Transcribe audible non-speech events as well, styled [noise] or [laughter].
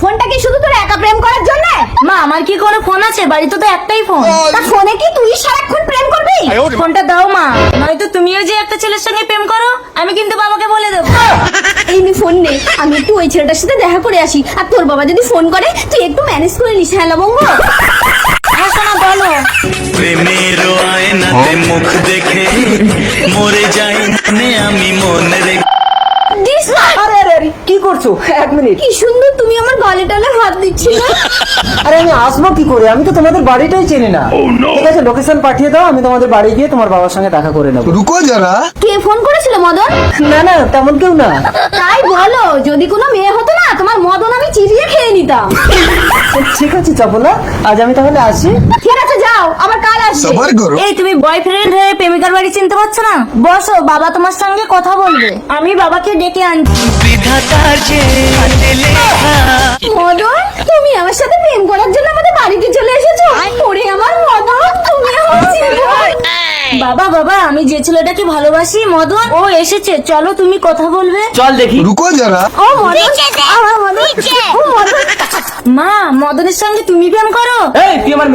ফোনটা কি শুধু তোর একা প্রেম করার জন্য? মা আমার কি কোনো ফোন আছে? বাড়িতে তো একটাই ফোন। তা ফোনে কি তুই সারাক্ষণ প্রেম করবি? ফোনটা দাও মা। নয়তো তুমিও যে একটা ছেলের সঙ্গে প্রেম করো আমি কিন্তু বাবাকে বলে দেবো। এমনি ফোন নেই আমি একটু ওই ছেলেটার সাথে দেখা করে আসি। আর তোর বাবা যদি ফোন করে তুই একটু ম্যানেজ করে নিস হ্যাঁ লবঙ্গ হ্যাঁ, বলো। প্রেমের আয়নাতে মুখ দেখে মরে যায় আসো এক মিনিট। কি সুন্দর তুমি আমার গলে হাত দিচ্ছি [laughs] আরে আমি আসব কি করে? আমি তো তোমাদের বাড়িটাই চিনি না। oh, ঠিক আছে লোকেশন পাঠিয়ে দাও আমি তোমাদের বাড়ি গিয়ে তোমার বাবার সঙ্গে দেখা করে নেব। রুকো যারা। কে ফোন করেছিল মদন? না না তেমন কেউ না। তাই বলো যদি কোনো মেয়ে হতো না তোমার মদন আমি চিরিয়ে খেয়ে নিতাম। ঠিক আছে চাপলা। আজ আমি তাহলে আসি। ঠিক আছে যাও। ব্যবহার করো। এই তুমি বয়ফ্রেন্ড হয়ে প্রেমিকার বাড়ি চিনতে পারছ না? বসো বাবা তোমার সঙ্গে কথা বলবে। আমি বাবাকে ডেকে আনছি। মদন তুমি আমার সাথে প্রেম করার জন্য আমাদের বাড়িতে চলে এসেছ? ওরে আমার মদন তুমি আমার জীবন বাবা বাবা আমি যে ছেলেটাকে ভালোবাসি মদন ও এসেছে। চলো তুমি কথা বলবে। চল দেখি। রুকো যারা। ও মদন। মা মদনের সঙ্গে তুমি প্রেম করো। এই তুই আমার